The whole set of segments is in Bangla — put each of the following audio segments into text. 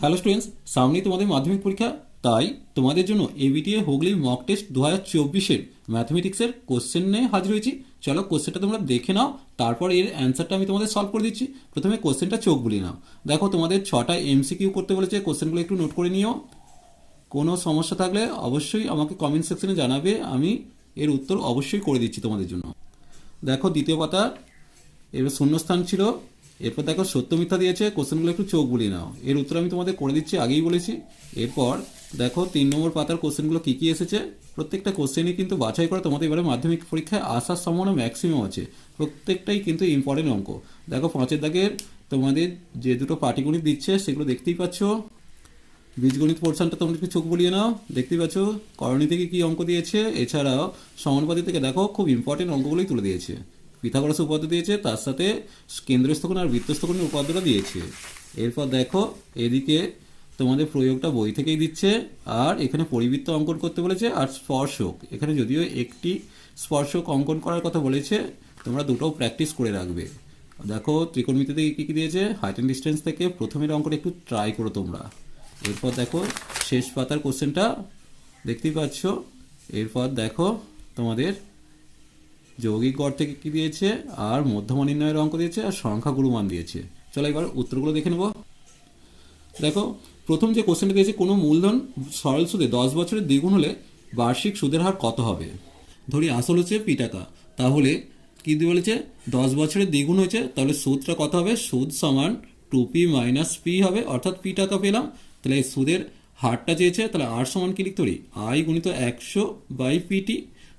হ্যালো স্টুডেন্টস সামনেই তোমাদের মাধ্যমিক পরীক্ষা, তাই তোমাদের জন্য এবিটিএ হুগলি মক টেস্ট দু হাজার চব্বিশের ম্যাথমেটিক্সের কোশ্চেন নিয়ে হাজির হয়েছি। চলো কোশ্চেনটা তোমরা দেখে নাও, তারপর এর অ্যান্সারটা আমি তোমাদের সলভ করে দিচ্ছি। প্রথমে কোশ্চেনটা চোখ বুলিয়ে নাও। দেখো তোমাদের ছটা এমসিকিউ করতে বলেছে কোশ্চেনগুলো একটু নোট করে নিও। কোনো সমস্যা থাকলে অবশ্যই আমাকে কমেন্ট সেকশনে জানাবে, আমি এর উত্তর অবশ্যই করে দিচ্ছি তোমাদের জন্য। দেখো দ্বিতীয় পাতা এবার শূন্যস্থান ছিল এরপর দেখো, সত্য মিথ্যা দিয়েছে, কোশ্চেনগুলো একটু চোখ বুলিয়ে নাও। এর উত্তর আমি তোমাদের করে দিচ্ছি, আগেই বলেছি। এরপর দেখো, তিন নম্বর পাতার কোশ্চেনগুলো কী কী এসেছে? প্রত্যেকটা কোশ্চেনই কিন্তু বাছাই করা তোমাদের এবারে মাধ্যমিক পরীক্ষায় আসার সম্ভাবনা ম্যাক্সিমাম আছে। প্রত্যেকটাই কিন্তু ইম্পর্টেন্ট অঙ্ক। দেখো, পাঁচের দাগের তোমাদের যে দুটো পাটিগণিত দিচ্ছে, সেগুলো দেখতেই পাচ্ছ। বীজগণিত পোর্শনটা তোমরা একটু চোখ বলিয়ে নাও। দেখতেই পাচ্ছ, করণী থেকে কি অঙ্ক দিয়েছে? এছাড়াও সমানুপাতি থেকে দেখো, খুব ইম্পর্টেন্ট অঙ্কগুলোই তুলে দিয়েছে। পিথাগোরাস উপাদ্য দিয়েছে, তার সাথে কেন্দ্রস্থকোণ আর বৃত্তস্থকোণের উপাদ্যটা দিয়েছে। এরপর দেখো, এদিকে তোমাদের প্রয়োগটা বই থেকেই দিচ্ছে, আর এখানে পরিবৃত্ত অঙ্কন করতে বলেছে, আর স্পর্শক। এখানে যদিও একটি স্পর্শক অঙ্কন করার কথা বলেছে, তোমরা দুটোও প্র্যাকটিস করে রাখবে। দেখো, ত্রিকোণমিতি থেকে কী কী দিয়েছে? হাইট অ্যান্ড ডিস্টেন্স থেকে প্রথমের অঙ্কটা একটু ট্রাই করো তোমরা। এরপর দেখো, শেষ পাতার কোশ্চেনটা দেখতেই পাচ্ছ। এরপর দেখো, তোমাদের যৌগিক গড় থেকে কি দিয়েছে? আর মধ্যমা নির্ণয়ের অঙ্ক দিয়েছে, আর সংখ্যা গুরুমান দিয়েছে। চলো এবার উত্তরগুলো দেখে নেব। দেখো, প্রথম যে কোশ্চেনটা দিয়েছে, কোনো মূলধন সরল সুদে দশ বছরের দ্বিগুণ হলে বার্ষিক সুদের হার কত হবে? ধরি, আসল হচ্ছে পি টাকা। তাহলে কি বলেছে? দশ বছরের দ্বিগুণ হয়েছে, তাহলে সুদটা কত হবে? সুদ সমান টু পি মাইনাস পি হবে, অর্থাৎ পি টাকা পেলাম। তাহলে সুদের হারটা চেয়েছে, তাহলে আর সমান কি লিখতে পারি? আই গুণিত একশো বাই পিটি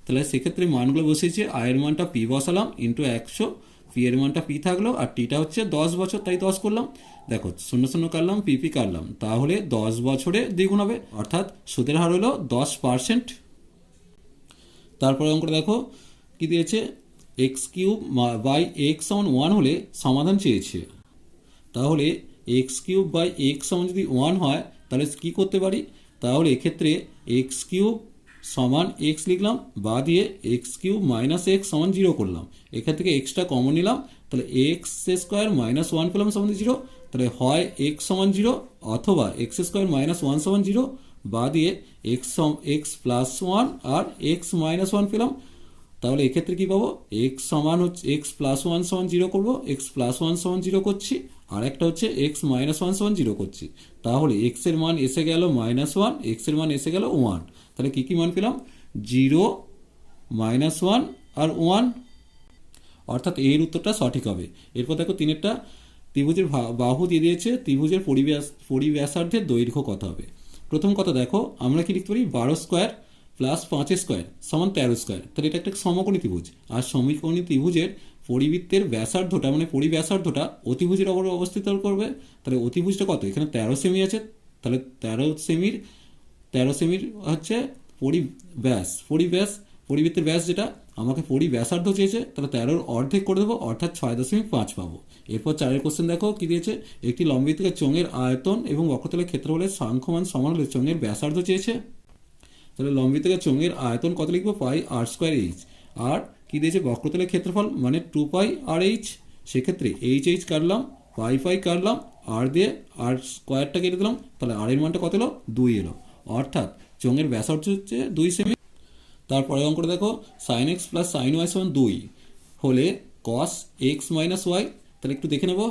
তাহলে সেক্ষেত্রে মানগুলো বসিয়েছে আয়ের মানটা পি বসালাম ইন্টু একশো পি এর মানটা পি থাকল, আর টিটা হচ্ছে দশ বছর, তাই দশ করলাম। দেখো, শূন্য শূন্য কাটলাম পি পি কাটলাম, তাহলে দশ বছরে দ্বিগুণ হবে, অর্থাৎ সুদের হার হলো দশ পার্সেন্ট তারপরে অঙ্কটা দেখো, কি দিয়েছে? এক্স কিউব বাই এক্স সমান ওয়ান হলে সমাধান চেয়েছে। তাহলে এক্স কিউব বাই এক্স সমান যদি ওয়ান হয়, তাহলে কি করতে পারি? তাহলে এক্ষেত্রে এক্স কিউব সমান এক্স লিখলাম, বা দিয়ে এক্স কিউ মাইনাস এক্স সমান জিরো করলাম। এখান থেকে এক্সটা কমন নিলাম, তাহলে এক্স স্কোয়ার মাইনাস ওয়ান পেলাম সমান জিরো তাহলে হয় এক্স সমান জিরো অথবা এক্স স্কোয়ার মাইনাস ওয়ান সমান জিরো বা দিয়ে এক্স এক্স প্লাস ওয়ান আর এক্স মাইনাস ওয়ান পেলাম। তাহলে এক্ষেত্রে কি পাবো? এক্স সমান হচ্ছে এক্স প্লাস ওয়ান সমান জিরো করব এক্স প্লাস ওয়ান সমান জিরো করছি, আর একটা হচ্ছে এক্স মাইনাস ওয়ান সমান জিরো করছি। তাহলে এক্সের মান এসে গেল মাইনাস ওয়ান এক্সের মান এসে গেল ওয়ান তাহলে কী কী মান পেলাম? জিরো, মাইনাস ওয়ান আর ওয়ান। অর্থাৎ এর উত্তরটা সঠিক হবে। এরপর দেখো তিনেরটা, ত্রিভুজের বাহু দিয়ে দিয়েছে, ত্রিভুজের পরিব্যাস, পরিব্যাসার্ধের দৈর্ঘ্য কত হবে? প্রথম কথা দেখো, আমরা কি লিখতে পারি? বারো স্কোয়ার প্লাস পাঁচ স্কোয়ার সমান তেরো স্কোয়ার। তাহলে এটা একটা সমকোণী ত্রিভুজ। আর সমকোণী ত্রিভুজের পরিবৃত্তের ব্যাসার্ধটা মানে পরিব্যাসার্ধটা অতিভুজের ওপর অবস্থিত করবে। তাহলে অতিভুজটা কত? এখানে তেরো সেমি আছে। তাহলে তেরো সেমির তেরো সেমির হচ্ছে পরিব্যাস পরিব্যাস পরিবৃত্তের ব্যাস যেটা, আমাকে পরিব্যাসার্ধ চেয়েছে, তাহলে তেরোর অর্ধেক করে দেবো, অর্থাৎ ছয় দশমিক পাঁচ পাবো। এরপর চারের কোশ্চেন দেখো, কি দিয়েছে? একটি লম্বিত থেকে চোঙের আয়তন এবং বক্রতলের ক্ষেত্রফলের সাংখ্যমান সমান হলে চোঙের ব্যাসার্ধ চেয়েছে। তাহলে লম্বিত থেকে চোঙের আয়তন কত লিখব? পাই আর স্কোয়ার এইচ আর কি দিয়েছে? বক্রতলের ক্ষেত্রফল মানে টু পাই আর এইচ সেক্ষেত্রে এইচ এইচ কাটলাম, পাই পাই কাটলাম আর দিয়ে আর স্কোয়ারটা কেটে দিলাম, তাহলে আর এর মানটা কত এলো? দুই এলো। অর্থাৎ চোঙের ব্যাসার্ধ হচ্ছে দুই সেমি। তারপরে অঙ্কটা দেখো sine x plus sine y সমান দুই হলে কস এক্স মাইনাস ওয়াই তাহলে একটু দেখে নেব।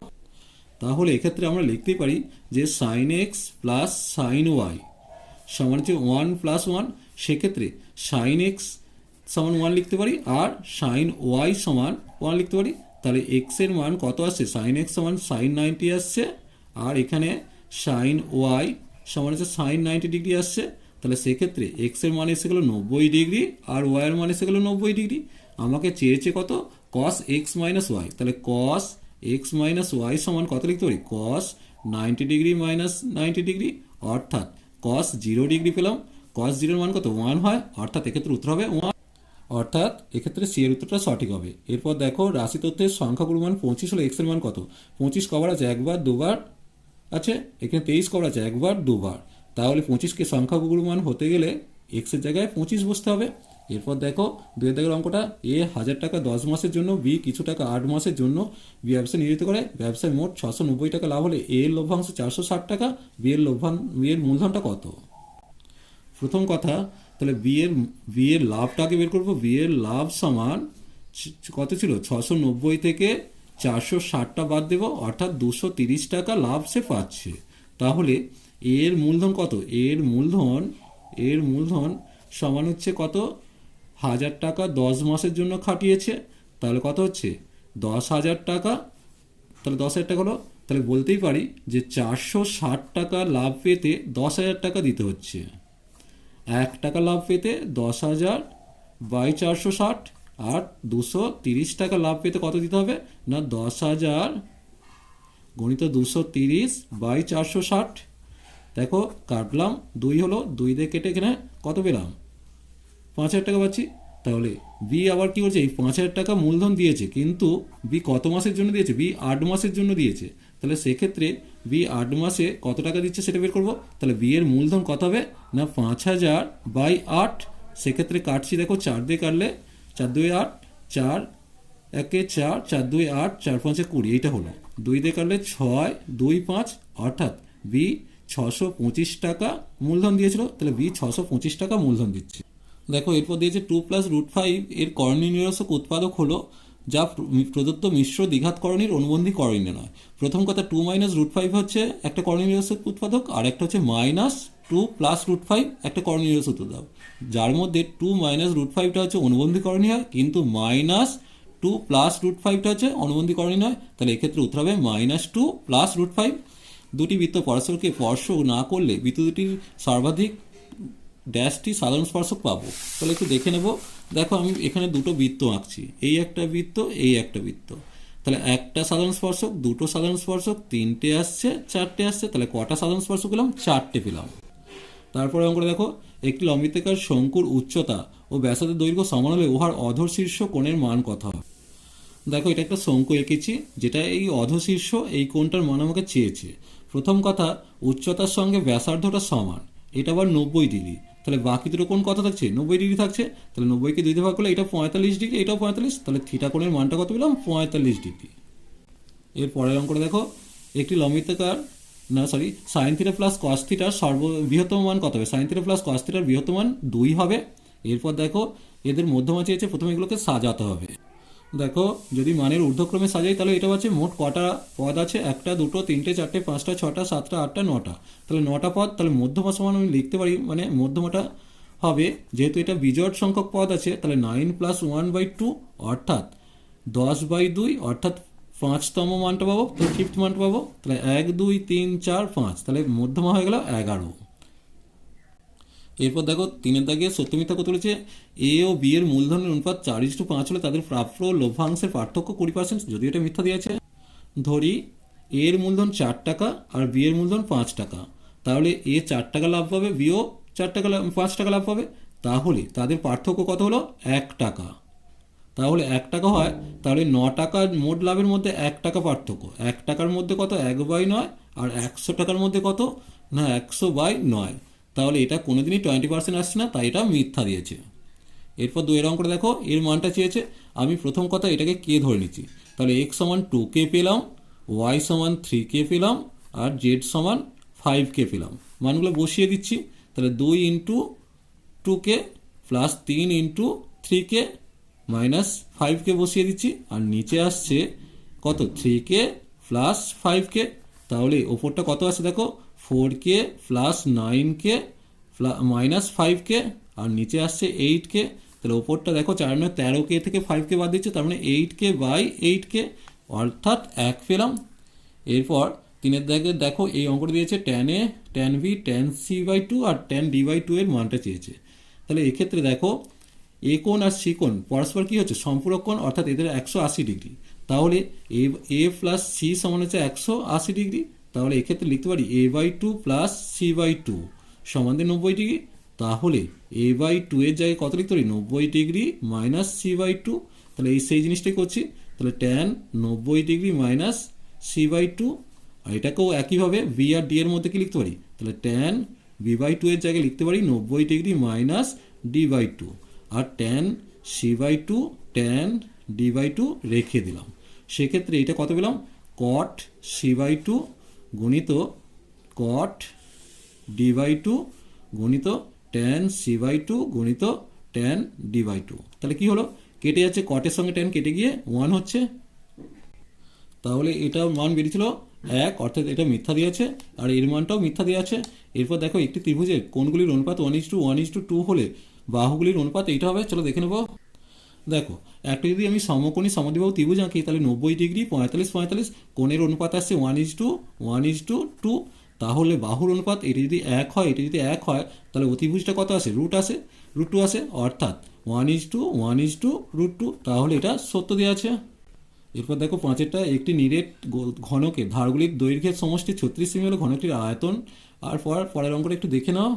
তাহলে এক্ষেত্রে আমরা লিখতেই পারি যে sine x plus sine y সমান হচ্ছে ওয়ান প্লাস ওয়ান সেক্ষেত্রে সাইন এক্স সমান ওয়ান লিখতে পারি আর সাইন ওয়াই সমান ওয়ান লিখতে পারি। তাহলে এক্সের মান কত আসছে? সাইন এক্স সমান সাইন নাইনটি আসছে। আর এখানে সাইন ওয়াই সমান হচ্ছে সাইন নাইনটি ডিগ্রি আসছে, তাহলে সেক্ষেত্রে এক্সের মান এসে গেলো নব্বই ডিগ্রি আর ওয়াই এর মান এসে গেলো নব্বই ডিগ্রি আমাকে চেয়েছে কত? কস এক্স মাইনাস ওয়াই তাহলে কস এক্স মাইনাস ওয়াই সমান কত লিখতে পারি? Cos ninety degree minus ninety degree অর্থাৎ কস জিরো ডিগ্রি পেলাম। কস জিরোর মান কত? ওয়ান হয়, অর্থাৎ এক্ষেত্রে উত্তর হবে ওয়ান অর্থাৎ এক্ষেত্রে সি এর উত্তরটা সঠিক হবে। এরপর দেখো রাশি তথ্যের সংখ্যাগুলোর মান পঁচিশ হলে এক্সের মান কত? পঁচিশ কভার আছে একবার, দুবার আছে? এখানে তেইশ করা আছে, একবার, দুবার। তাহলে পঁচিশকে সংখ্যাগুলোর মান হতে গেলে এক্সের জায়গায় পঁচিশ বসতে হবে। এরপর দেখো দুই দাগের অঙ্কটা এ হাজার টাকা দশ মাসের জন্য বি কিছু টাকা আট মাসের জন্য। বি ব্যবসা নিয়োজিত করে, ব্যবসায় মোট ছশো নব্বই টাকা লাভ হলে এর লভ্যাংশ চারশো ষাট টাকা বি এর লভ্যাং বি এর মূলধনটা কত? প্রথম কথা, তাহলে বি এর বি এর লাভটাকে বের করব। বি এর লাভ সমান কত ছিল? ছশো নব্বই থেকে চারশো ষাটটা বাদ দেবো, অর্থাৎ দুশো তিরিশ টাকা লাভ সে পাচ্ছে। তাহলে এর মূলধন কত? এর মূলধন এর মূলধন সমান হচ্ছে কত? হাজার টাকা দশ মাসের জন্য খাটিয়েছে। তাহলে কত হচ্ছে? দশ হাজার টাকা। তাহলে দশ হাজার টাকা হলো, তাহলে বলতেই পারি যে চারশো ষাট টাকা লাভ পেতে দশ হাজার টাকা দিতে হচ্ছে। এক টাকা লাভ পেতে দশ হাজার বাই চারশো ষাট। আর দুশো তিরিশ টাকা লাভ পেতে কত দিতে হবে? না, দশ হাজার গণিত দুশো তিরিশ বাই চারশো ষাট। দেখো, কাটলাম, দুই হলো, দুই দিয়ে কেটে এখানে কত পেলাম? পাঁচ হাজার টাকা পাচ্ছি। তাহলে বি আবার কি করছে? এই পাঁচ হাজার টাকা মূলধন দিয়েছে, কিন্তু বি কত মাসের জন্য দিয়েছে? বি আট মাসের জন্য দিয়েছে। তাহলে সেক্ষেত্রে বি আট মাসে কত টাকা দিচ্ছে সেটা বের করব? তাহলে বি এর মূলধন কত হবে? না, পাঁচ হাজার বাই আট। সেক্ষেত্রে কাটছি, দেখো, চার দিয়ে কাটলে চার দুই আট, চার, একে চার চার দুই আট, চার পাঁচে কুড়ি, এইটা হলো। দুই দিয়ে কাটলে ছয়, দুই পাঁচ, অর্থাৎ বি ছশো পঁচিশ টাকা মূলধন দিয়েছিল। তাহলে বি ছশো পঁচিশ টাকা মূলধন দিচ্ছে। দেখো, এরপর দিয়েছে টু প্লাস রুট ফাইভ এর করণীয় নিরসক উৎপাদক হলো যা প্রদত্ত মিশ্র দ্বিঘাত করণীর অনুবন্ধী করণীয় নয়। প্রথম কথা টু মাইনাস রুট ফাইভ হচ্ছে একটা করণী নিরসক উৎপাদক, আর একটা হচ্ছে minus two plus root five একটা করণী নিরসক দাও। যার মধ্যে টু মাইনাস রুট ফাইভটা হচ্ছে অনুবন্ধী করণীয় হয় কিন্তু মাইনাস টু প্লাস রুট ফাইভটা হচ্ছে অনুবন্ধী করণীয় নয় তাহলে এক্ষেত্রে উত্তর হবে minus two plus root five দুটি বৃত্ত পরস্পরকে স্পর্শ না করলে বৃত্ত দুটির সর্বাধিক ড্যাশটি সাধারণ স্পর্শক পাবো। তাহলে একটু দেখে নেব। দেখো আমি এখানে দুটো বৃত্ত আঁকছি। এই একটা বৃত্ত, এই একটা বৃত্ত। তাহলে একটা সাধারণ স্পর্শক, দুটো সাধারণ স্পর্শক, তিনটে আসছে, চারটে আসছে, তাহলে কটা সাধারণ স্পর্শক পেলাম? চারটে পেলাম। তারপরে অঙ্কটা দেখো, একটি লম্বিতাকার শঙ্কুর উচ্চতা ও ব্যাসার্ধের দৈর্ঘ্য সমান হলে উহার অধশীর্ষ কোণের মান কত হবে দেখো, এটা একটা শঙ্কু এঁকেছি, যেটা এই অধশীর্ষ এই কোণটার মান আমাকে চেয়েছে। প্রথম কথা, উচ্চতার সঙ্গে ব্যাসার্ধটা সমান। এটা আবার নব্বই ডিগ্রি। তাহলে বাকি দুটো কোণ কত থাকছে? নব্বই ডিগ্রি থাকছে। তাহলে নব্বইকে দুই ভাগ করলে এটা পঁয়তাল্লিশ ডিগ্রি, এটাও পঁয়তাল্লিশ। তাহলে থিটা কোণের মানটা কত পেলাম? পঁয়তাল্লিশ ডিগ্রি। এর পরের অঙ্কটা দেখো, একটি লম্বিতাকার না sorry sine theta plus cos থিটার সর্ব বৃহত্তম মান কত হবে? সাইন থিটা প্লাস কস থিটার বৃহত্তম মান দুই হবে। এরপর দেখো, এদের মধ্যমা চেয়েছে, প্রথমে এগুলোকে সাজাতে হবে। দেখো, যদি মানের ঊর্ধ্বক্রমে সাজাই, তাহলে এটা হচ্ছে মোট কটা পদ আছে? একটা, দুটো, তিনটে, চারটে, পাঁচটা, ছটা, সাতটা, আটটা, নটা। তাহলে নটা পদ, তাহলে মধ্যমা সমান আমি লিখতে পারি মানে মধ্যমাটা হবে। যেহেতু এটা বিজোড় সংখ্যক পদ আছে, তাহলে nine plus one by two অর্থাৎ দশ বাই দুই, অর্থাৎ পাঁচতম মানটা পাবো, তো ফিফথ মানটা পাবো, তাহলে এক, দুই, তিন, চার, পাঁচ, তাহলে মধ্যমা হয়ে গেল এগারো। এরপর দেখো, তিনের দাগে সত্য মিথ্যা কত বলেছে? এ ও বি এর মূলধনের অনুপাত চার ইস টু পাঁচ হলে তাদের প্রাপ্য লভ্যাংশের পার্থক্য কুড়ি পার্সেন্ট যদি এটা মিথ্যা দিয়েছে। ধরি এর মূলধন চার টাকা আর বি এর মূলধন পাঁচ টাকা। তাহলে এ চার টাকা লাভ পাবে বিও চার টাকা পাঁচ টাকা লাভ পাবে। তাহলে তাদের পার্থক্য কত হলো? এক টাকা। তাহলে এক টাকা হয়, তাহলে ন টাকা মোট লাভের মধ্যে এক টাকা পার্থক্য। এক টাকার মধ্যে কত? এক বাই নয়। আর একশো টাকার মধ্যে কত? না, একশো বাই নয়। তাহলে এটা কোনো দিনই টোয়েন্টি পার্সেন্ট আসছে না, তাই এটা মিথ্যা দিয়েছে। এরপর দুই দুয়ের অঙ্কটা দেখো, এর মানটা চেয়েছে, আমি প্রথম কথা এটাকে কে ধরে নিচ্ছি? তাহলে এক্স সমান টু কে পেলাম ওয়াই সমান থ্রি কে পেলাম, আর জেড সমান ফাইভ কে পেলাম। মানগুলো বসিয়ে দিচ্ছি, তাহলে দুই ইন্টু টু কে প্লাস তিন into three k minus five k বসিয়ে দিচ্ছি, আর নিচে আসছে কত? Three k plus five k. তাহলে ওপরটা কত আছে দেখো? Four k plus nine k minus five k, আর নিচে আসছে এইট কে। তাহলে ওপরটা দেখো, চার নয়, তেরো কে থেকে ফাইভ কে বাদ দিচ্ছে, তার মানে eight k by eight k. অর্থাৎ এক পেলাম। এরপর তিনের দাগে দেখো, এই অঙ্কটা দিয়েছে tan A tan B tan C by two R tan D by two এর মানটা চেয়েছে। তাহলে এক্ষেত্রে দেখো এ কোণ আর সি কোণ পরস্পর কি হচ্ছে? সম্পূরক কোণ, অর্থাৎ এদের একশো আশি ডিগ্রি। তাহলে এ এ প্লাস সি সমান হচ্ছে একশো আশি ডিগ্রি। তাহলে এক্ষেত্রে লিখতে পারি A by two plus C by two সমান দিয়ে নব্বই ডিগ্রি। তাহলে এ বাই টু এর জায়গায় কত লিখতে পারি? নব্বই degree minus C by two তাহলে এই সেই জিনিসটাই করছি। তাহলে ট্যান নব্বই degree minus C by two আর এটাকেও একইভাবে বি আর ডি এর মধ্যে কি লিখতে পারি? তাহলে ট্যান বি বাই টু এর জায়গায় লিখতে পারি নব্বই degree minus D by two R tan C by two tan D by two রেখে দিলাম। সেক্ষেত্রে এটা কত পেলাম? কট সি বাই টু গণিত কট ডি বাই টু গণিত ট্যান সি বাই টু গণিত ট্যান ডি বাই টু তাহলে কি হলো? কেটে যাচ্ছে কটের সঙ্গে ট্যান কেটে গিয়ে ওয়ান হচ্ছে। তাহলে এটা মান বেরিয়েছিল এক, অর্থাৎ এটা মিথ্যা দিয়েছে আর এর মানটাও মিথ্যা দেওয়া আছে। এরপর দেখো একটি ত্রিভুজের কোণগুলির অনুপাত one is to one is to two হলে বাহুগুলির অনুপাত এইটা হবে, চলো দেখে নেব। দেখো, একটা যদি আমি সমকোণী সমদ্বিবাহু ত্রিভুজ আঁকি, তাহলে নব্বই ডিগ্রি, পঁয়তাল্লিশ পঁয়তাল্লিশ, কোণের অনুপাত আসছে one is to one is to two তাহলে বাহুর অনুপাত, এটি যদি এক হয়, এটি যদি এক হয়, তাহলে অতিভুজটা কত আসে? রুট আসে রুট টু আসে, অর্থাৎ one is to one is to root two তাহলে এটা সত্য দেওয়া আছে। এরপর দেখো, পাঁচেরটা একটি নিরেট ঘনকে ধারগুলির দৈর্ঘ্যের সমষ্টি ছত্রিশ সেমি হলো ঘনকটির আয়তন। আর পর পরের অঙ্কটা একটু দেখে নাও।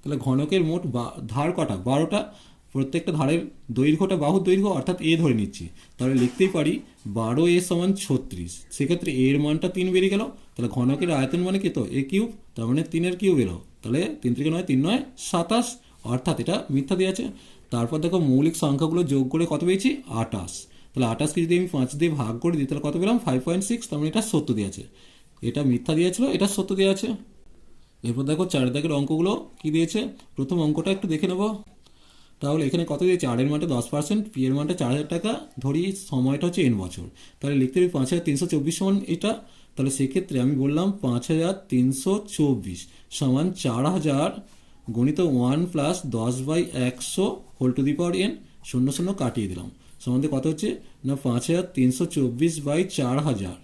তাহলে ঘনকের মোট ধার কটা? বারোটা। প্রত্যেকটা ধারের দৈর্ঘ্যটা বাহুর দৈর্ঘ্য, অর্থাৎ এ ধরে নিচ্ছি। তাহলে লিখতেই পারি বারো এ সমান ছত্রিশ। সেক্ষেত্রে এর মানটা তিন বেরিয়ে গেল। তাহলে ঘনকের আয়তন মানে কি তো? A cube. তার মানে তিনের কিউব এলো। তাহলে তিন থেকে নয়, তিন নয়, সাতাশ। অর্থাৎ এটা মিথ্যা দিয়ে আছে। তারপর দেখো মৌলিক সংখ্যাগুলো যোগ করে কত পেয়েছি? আটাশ তাহলে আটাশকে যদি আমি পাঁচ দিয়ে ভাগ করে দিই, তাহলে কত পেলাম? ফাইভ পয়েন্ট সিক্স তার মানে এটা সত্য দিয়ে আছে। এটা মিথ্যা দিয়েছিল এটা সত্য দিয়ে আছে। এরপর দেখো চার দাগের অঙ্কগুলো কি দিয়েছে? প্রথম অঙ্কটা একটু দেখে নেব। তাহলে এখানে কত দিয়েছে? এর মানটা দশ পার্সেন্ট পি এর মানটা চার হাজার টাকা। ধরি সময়টা হচ্ছে এন বছর। তাহলে লিখতে হবে পাঁচ হাজার তিনশো চব্বিশ সমান এটা। তাহলে সেক্ষেত্রে আমি বললাম পাঁচ হাজার তিনশো চব্বিশ সমান চার হাজার গণিত ওয়ান প্লাস দশ বাই একশো whole to the power n শূন্য শূন্য কাটিয়ে দিলাম। সমান দিয়ে কত হচ্ছে? না, পাঁচ হাজার তিনশো চব্বিশ বাই চার হাজার।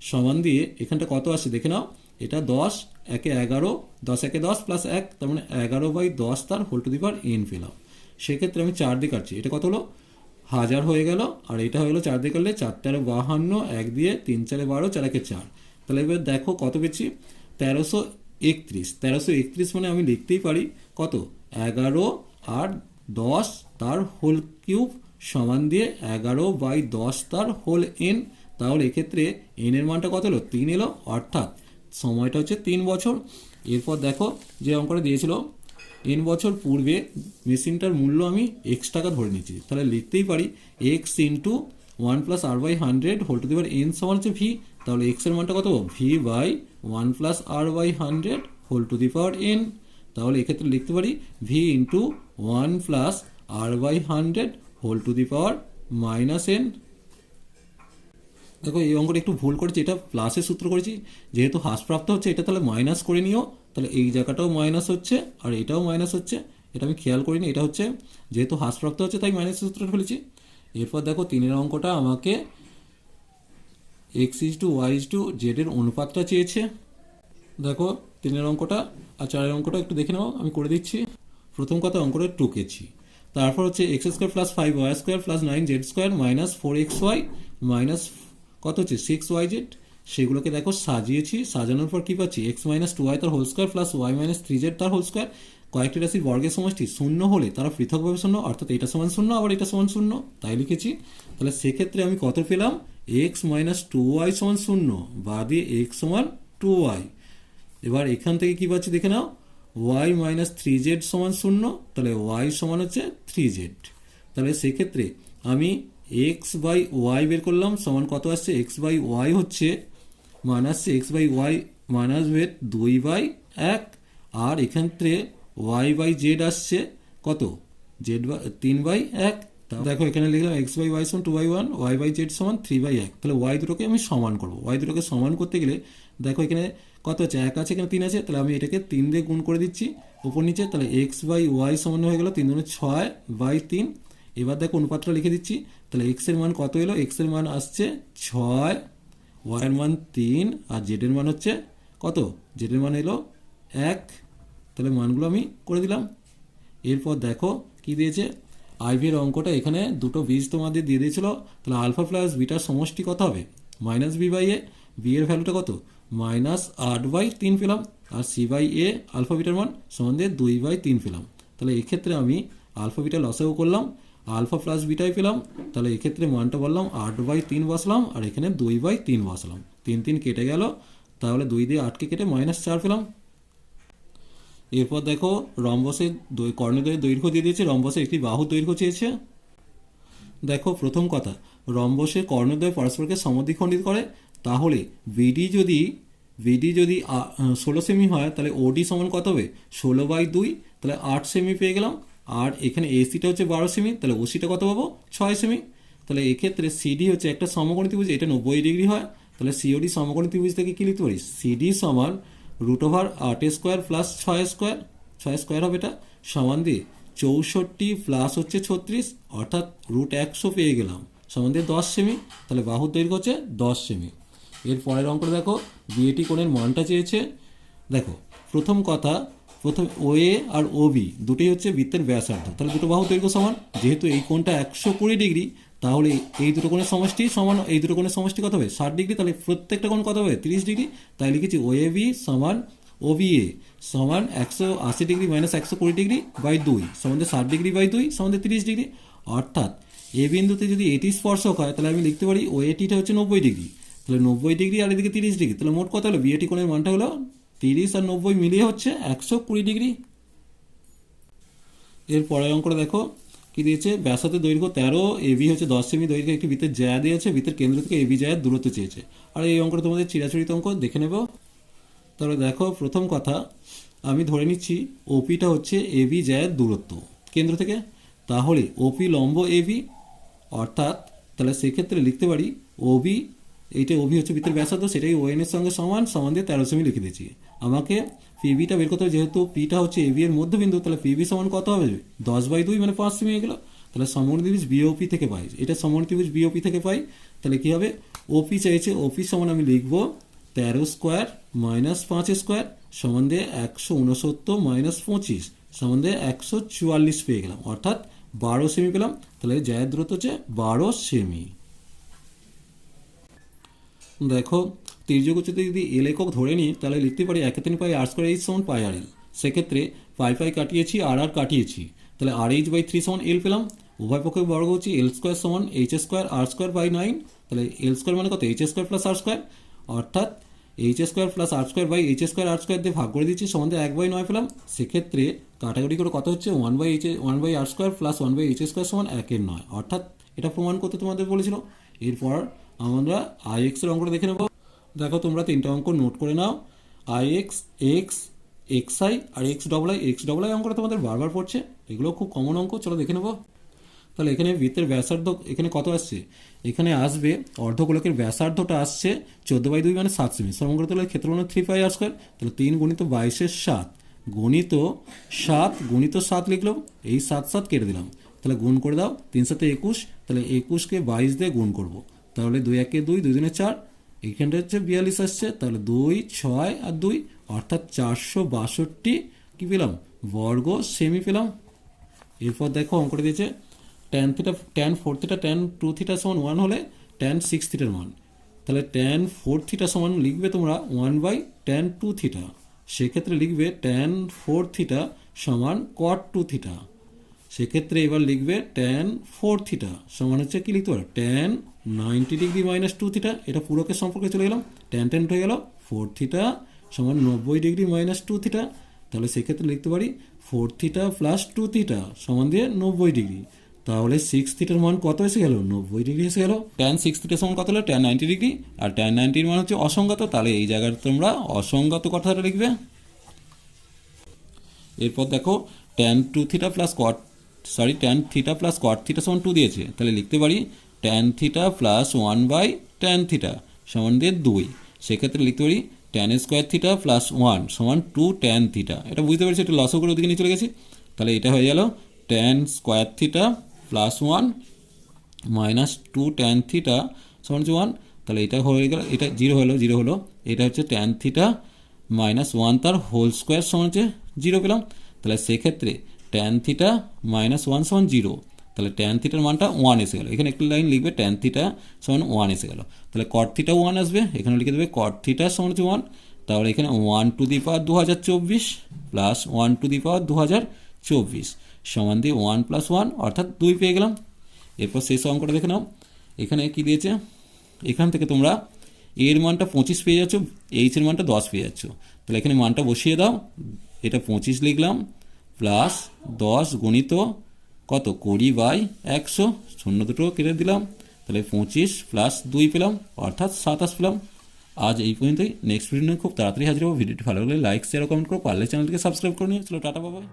সমান দিয়ে এখানটা কত আসে দেখে নাও। এটা দশ, একে এগারো, দশ একে দশ প্লাস এক, তার মানে এগারো বাই দশ তার whole to the power n পেলাম। সেক্ষেত্রে আমি চার দিয়ে কাটছি। এটা কত হলো? হাজার হয়ে গেল। আর এটা হয়ে গেলো চার দিয়ে কাটলে চারটারে বাহান্ন, এক দিয়ে তিন, চারে, বারো, চার, একে চার। তাহলে এবার দেখো কত পেয়েছি? তেরোশো একত্রিশ। তেরোশো একত্রিশ মানে আমি লিখতেই পারি কত? এগারো আর দশ তার হোল কিউব সমান দিয়ে এগারো বাই দশ তার হোল এন তাহলে এক্ষেত্রে এন এর মানটা কত হলো? তিন এলো। অর্থাৎ সময়টা হচ্ছে তিন বছর। এরপর দেখো যে অঙ্কটা দিয়েছিল এন বছর পূর্বে মেশিনটার মূল্য আমি এক্স টাকা ধরে নিচ্ছি তাহলে লিখতেই পারি x into one plus r by hundred whole to the power n সমান হচ্ছে ভি তাহলে এক্সের মানটা কত? V by one plus r by hundred whole to the power n তাহলে এক্ষেত্রে লিখতে পারি v into one plus r by hundred whole to the power minus n দেখো, এই অঙ্কটা একটু ভুল করেছি, এটা প্লাসের সূত্র করেছি। যেহেতু হ্রাসপ্রাপ্ত হচ্ছে, এটা তাহলে মাইনাস করে নিও। তাহলে এই জায়গাটাও মাইনাস হচ্ছে, আর এটাও মাইনাস হচ্ছে। এটা আমি খেয়াল করিনি, এটা হচ্ছে, যেহেতু হ্রাসপ্রাপ্ত হচ্ছে, তাই মাইনাস সূত্রটা ফেলেছি। এরপর দেখো, তিনের অঙ্কটা আমাকে x is to y is to জেডের অনুপাতটা চেয়েছে। দেখো, তিনের অঙ্কটা আর চারের অঙ্কটা একটু দেখে নাও, আমি করে দিচ্ছি। প্রথম কথা, অঙ্কটা টুকেছি। তারপর হচ্ছে x square plus five y square plus nine z square minus four x y minus কত হচ্ছে? সিক্স ওয়াই জেড সেগুলোকে দেখো, সাজিয়েছি, সাজানোর পর কী পাচ্ছি? এক্স মাইনাস টু ওয়াই তার whole square plus y minus three z তার হোল স্কোয়ার কয়েকটি রাশির বর্গের সমষ্টি শূন্য হলে তারা পৃথকভাবে শূন্য, অর্থাৎ এটা সমান শূন্য, আবার এটা সমান শূন্য। তাই লিখেছি। তাহলে সেক্ষেত্রে আমি কত পেলাম? এক্স মাইনাস টু ওয়াই সমান শূন্য, বা দিয়ে এক্স সমান টু ওয়াই এবার এখান থেকে কি পাচ্ছি দেখে নাও? ওয়াই মাইনাস থ্রি জেড সমান শূন্য, তাহলে ওয়াই সমান হচ্ছে থ্রি জেড তাহলে সেক্ষেত্রে আমি এক্স বাই ওয়াই বের করলাম, সমান কত আসছে? এক্স বাই ওয়াই হচ্ছে মান আসছে এক্স বাই ওয়াই মান আসবে দুই বাই এক। আর থেকে ওয়াই বাই জেড আসছে কত? জেড বাই তিন বাই এক। দেখো, এখানে লিখলাম এক্স বাই ওয়াই সমান two by one y by z সমান থ্রি বাই এক। তাহলে ওয়াই দুটোকে আমি সমান করব। ওয়াই দুটোকে সমান করতে গেলে দেখো, এখানে কত আছে? এক আছে, এখানে তিন আছে। তাহলে আমি এটাকে তিন দিয়ে গুণ করে দিচ্ছি। ওপর নিচে, তাহলে এক্স বাই ওয়াই সমান হয়ে গেল তিন দুগুণে ছয় বাই তিন। এবার দেখো অনুপাতটা লিখে দিচ্ছি। তাহলে এক্সের মান কত এলো? এক্সের মান আসছে ছয় ওয়াই এর মান তিন, আর জেড এর মান হচ্ছে কত? জেড এর মান এলো এক। তাহলে মানগুলো আমি করে দিলাম। এরপর দেখো কি দিয়েছে? আইভির অঙ্কটা এখানে দুটো বীজ তোমাদের দিয়ে দিয়েছিল। তাহলে আলফা প্লাস বিটার সমষ্টি কত হবে? Minus b by a b এর ভ্যালুটা কত? মাইনাস আট বাই তিন পেলাম। আর সি বাই এ আলফা বিটার মান দিয়ে দুই বাই তিন পেলাম। তাহলে এক্ষেত্রে আমি আলফা বিটা লসেও করলাম। আলফা প্লাস বিটাই পেলাম, তাহলে এক্ষেত্রে মানটা বললাম আট বাই তিন বসলাম, আর এখানে দুই বাই তিন বসলাম। তিন তিন কেটে গেল, তাহলে দুই দিয়ে আটকে কেটে মাইনাস চার পেলাম। এরপর দেখো, রম্বসের কর্ণদ্বয়ের দৈর্ঘ্য দিয়ে দিয়েছে, রম্বসের একটি বাহু দৈর্ঘ্য চেয়েছে। দেখো, প্রথম কথা রম্বসের কর্ণদ্বয় পরস্পরকে সমদ্বিখণ্ডিত করে, তাহলে বিডি যদি বিডি যদি ষোলো সেমি হয়, তাহলে ওডি সমান কত হবে? ষোলো বাই দুই, তাহলে আট সেমি পেয়ে গেলাম। আর এখানে এসিটা হচ্ছে বারো সেমি তাহলে ওসিটা কত পাবো? ছয় সেমি তাহলে এক্ষেত্রে সিডি হচ্ছে একটা সমকোণী ত্রিভুজ, এটা নব্বই ডিগ্রি হয়। তাহলে সিওডি সমকোণী ত্রিভুজ থেকে কি লিখতে পারি সিডি সমান রুট ওভার আট স্কোয়ার প্লাস ছয় স্কোয়ার ছয় স্কোয়ার হবে এটা, সমান দিয়ে চৌষট্টি প্লাস হচ্ছে ছত্রিশ, অর্থাৎ রুট একশো পেয়ে গেলাম। সমান দিয়ে দশ সেমি তাহলে বাহুর দৈর্ঘ্য হচ্ছে দশ সেমি এর পরের অঙ্কটা দেখো বিএটি কোণের মানটা চেয়েছে। দেখো, প্রথম কথা প্রথম ওএ আর ওবি দুটোই হচ্ছে বৃত্তের ব্যাসার্ধ। তাহলে দুটো বাহু দৈর্ঘ্য সমান। যেহেতু এই কোণটা একশো কুড়ি ডিগ্রি, তাহলে এই দুটো কোণের সমষ্টি সমান, এই দুটো কোণের সমষ্টি কত হবে? ষাট ডিগ্রি। তাহলে প্রত্যেকটা কোণ কত হবে? তিরিশ ডিগ্রি। তাই লিখেছি ও এ বি সমান ও বি এ সমান একশো আশি ডিগ্রি মাইনাস একশো কুড়ি ডিগ্রি বাই দুই সমানদের ষাট ডিগ্রি বাই দুই সমানদের তিরিশ ডিগ্রি। অর্থাৎ এ বিন্দুতে যদি এটি স্পর্শক হয়, তাহলে আমি লিখতে পারি ও এটিটা হচ্ছে নব্বই ডিগ্রি। তাহলে নব্বই ডিগ্রি আর এদিকে তিরিশ ডিগ্রি। তাহলে মোট কত হলো? বিএটি কোণের মানটা হলো তিরিশ আর নব্বই মিলিয়ে হচ্ছে একশো কুড়ি ডিগ্রি। এর পরের অঙ্কটা দেখো, কি দিয়েছে? ব্যাসাতে দৈর্ঘ্য তেরো এবি হচ্ছে দশ সেমি দৈর্ঘ্য, একটি বৃত্তের জায়া দিয়েছে, বৃত্তের কেন্দ্র থেকে এবি জায়ের দূরত্ব চেয়েছে। আর এই অঙ্কটা তোমাদের চিরাচরিত অঙ্ক, দেখে নেব। তাহলে দেখো, প্রথম কথা, আমি ধরে নিচ্ছি ওপিটা হচ্ছে এবি জায়ের দূরত্ব কেন্দ্র থেকে। তাহলে ওপি লম্ব এবি অর্থাৎ তাহলে সেক্ষেত্রে লিখতে পারি ওবি এইটা ওবি হচ্ছে বৃত্তের ব্যাসার্ধ, সেটাই ওএন এর সঙ্গে সমান সমান দিয়ে তেরো সেমি লিখে দিয়েছি। আমাকে পিবিটা বের করতে হবে, যেহেতু পিটা হচ্ছে এবি এর মধ্যবিন্দু, তাহলে পিবি সমান কত হবে? দশ বাই দুই মানে পাঁচ সেমি গেল। তাহলে সমন ত্রিভুজ বিওপি থেকে পাই। এটা সমন ত্রিভুজ বিওপি থেকে পাই। তাহলে কি হবে? ওপি চাইছে ওপি সমান আমি লিখব তেরো স্কোয়ার মাইনাস পাঁচ স্কোয়ার সমান দিয়ে একশো উনসত্তর মাইনাস পঁচিশ সমান দিয়ে একশো চুয়াল্লিশ পেয়ে গেলাম। অর্থাৎ বারো সেমি পেলাম। তাহলে জায়ের দূরত্ব হচ্ছে বারো সেমি। দেখো তির্যক যদি এল একক ধরে নিই তাহলে লিখতে পারি একে তিন পাই আর স্কোয়ার এইচ সমান পাই আর এল সেক্ষেত্রে পাই পাই কাটিয়েছি আর আর কাটিয়েছি। তাহলে আর এইচ বাই থ্রি সমান এল পেলাম। উভয় পক্ষে বর্গ হচ্ছে এল স্কোয়ার সমান h square r square by nine তাহলে এল স্কোয়ার মানে কত? H square plus r square অর্থাৎ h square plus r square by h square r square দিয়ে ভাগ করে দিচ্ছি, সমান এক বাই নয় পেলাম। সেক্ষেত্রে কাটাকুটি করে কত হচ্ছে? One by h one by r square plus one by h square সমান একের নয়। অর্থাৎ এটা প্রমাণ করতে তোমাদের বলেছিল। এরপর আমরা আই এক্সের অঙ্কটা দেখে নেব। দেখো তোমরা তিনটা অঙ্ক নোট করে নাও। I X X X I R X double I X double I অঙ্কটা তোমাদের বারবার পড়ছে। এগুলো খুব কমন অঙ্ক, চলো দেখে নেব। তাহলে এখানে বৃত্তের ব্যাসার্ধ এখানে কত আসছে? এখানে আসবে অর্ধগোলকের ব্যাসার্ধটা আসছে চোদ্দ বাই দুই মানে সাত সেমি। সমগ্র তাহলে ক্ষেত্র মানে থ্রি পাই আর তাহলে তিন গুণিত বাইশের সাত। গণিত সাত গণিত সাত লিখলাম এই সাত সাত কেটে দিলাম। তাহলে গুণ করে দাও। তিন সাথে একুশ। তাহলে একুশকে বাইশ দিয়ে গুণ করব। তাহলে দুই একে দুই দুই দিনে চার। এইখানটা হচ্ছে বিয়াল্লিশ আসছে, তাহলে দুই, ছয় আর দুই, অর্থাৎ চারশো বাষট্টি। কী পেলাম? বর্গ সেমি পেলাম। এরপর দেখো অঙ্কটা দিয়েছে tan theta tan four theta tan two theta সমান ওয়ান হলে ট্যান সিক্স থিটার মান। তাহলে ট্যান ফোর থিটা সমান লিখবে তোমরা one by tan two theta সেক্ষেত্রে লিখবে ট্যান ফোর থিটা সমান কট টু থিটা সেক্ষেত্রে এবার লিখবে ট্যান ফোর থিটা সমান হচ্ছে কি লিখতে পারো? Tan ninety degree minus two theta এটা পুরোকে সম্পর্কে চলে গেলাম। ট্যান ট্যান হয়ে গেল ফোর থিটা সমান নব্বই ডিগ্রি মাইনাস টু থিটা তাহলে সেক্ষেত্রে লিখতে পারি four theta plus two theta সমান দিয়ে নব্বই ডিগ্রি তাহলে সিক্স থিটার মান কত এসে গেল? নব্বই ডিগ্রি এসে গেল। ট্যান সিক্স থিটার সমান কত হলো? ট্যান নাইনটি ডিগ্রি আর ট্যান নাইনটির মান হচ্ছে অসংগত, তাহলে এই জায়গায় তোমরা অসংগত কথাটা লিখবে। এরপর দেখো tan two theta plus cot sorry tan theta plus cot theta সমান টু দিয়েছে। তাহলে লিখতে পারি tan theta plus one by tan theta সমান দিয়ে দুই। সেক্ষেত্রে লিখতে পারি tan square theta plus one সমান টু ট্যান থিটা এটা বুঝতে পেরেছি এটা লসও করে ওদিকে নিয়ে চলে গেছি। তাহলে এটা হয়ে গেল tan square theta plus one minus two tan theta সমান হচ্ছে ওয়ান তাহলে এটা হয়ে গেল, এটা জিরো হলো জিরো হলো। এটা হচ্ছে ট্যান থিটা মাইনাস ওয়ান তার হোল স্কোয়ার সমান হচ্ছে জিরো পেলাম। তাহলে সেক্ষেত্রে ট্যান থিটা মাইনাস ওয়ান সমান জিরো তাহলে ট্যান থিটার মানটা ওয়ান এসে গেল। এখানে একটি লাইন লিখবে ট্যান থিটা সমান ওয়ান এসে গেল। তাহলে কট থিটা ওয়ান আসবে, এখানে লিখে দেবে কট থিটা সমান হচ্ছে ওয়ান তাহলে এখানে ওয়ান টু দি পাওয়ার দু হাজার চব্বিশ plus one to the power দু হাজার চব্বিশ সমান দিয়ে ওয়ান প্লাস ওয়ান অর্থাৎ দুই পেয়ে গেলাম। এরপর শেষ অঙ্কটা দেখে নাও। এখানে কি দিয়েছে? এখান থেকে তোমরা এর মানটা পঁচিশ পেয়ে যাচ্ছ এইচ এর মানটা দশ পেয়ে যাচ্ছ। তাহলে এখানে মানটা বসিয়ে দাও। এটা পঁচিশ লিখলাম। প্লাস দশ গণিত কত? কুড়ি বাই একশো। শূন্য দুটো কেটে দিলাম। তাহলে পঁচিশ প্লাস দুই পেলাম, অর্থাৎ সাতাশ পেলাম। আজ এই পর্যন্তই। নেক্সট ভিডিও নিয়ে খুব তাড়াতাড়ি হাজির হব। ভিডিওটি ভালো লাগলে লাইক শেয়ার কমেন্ট করো। পারলে চ্যানেলকে সাবস্ক্রাইব করে নিও। চলো, টাটা বাবাই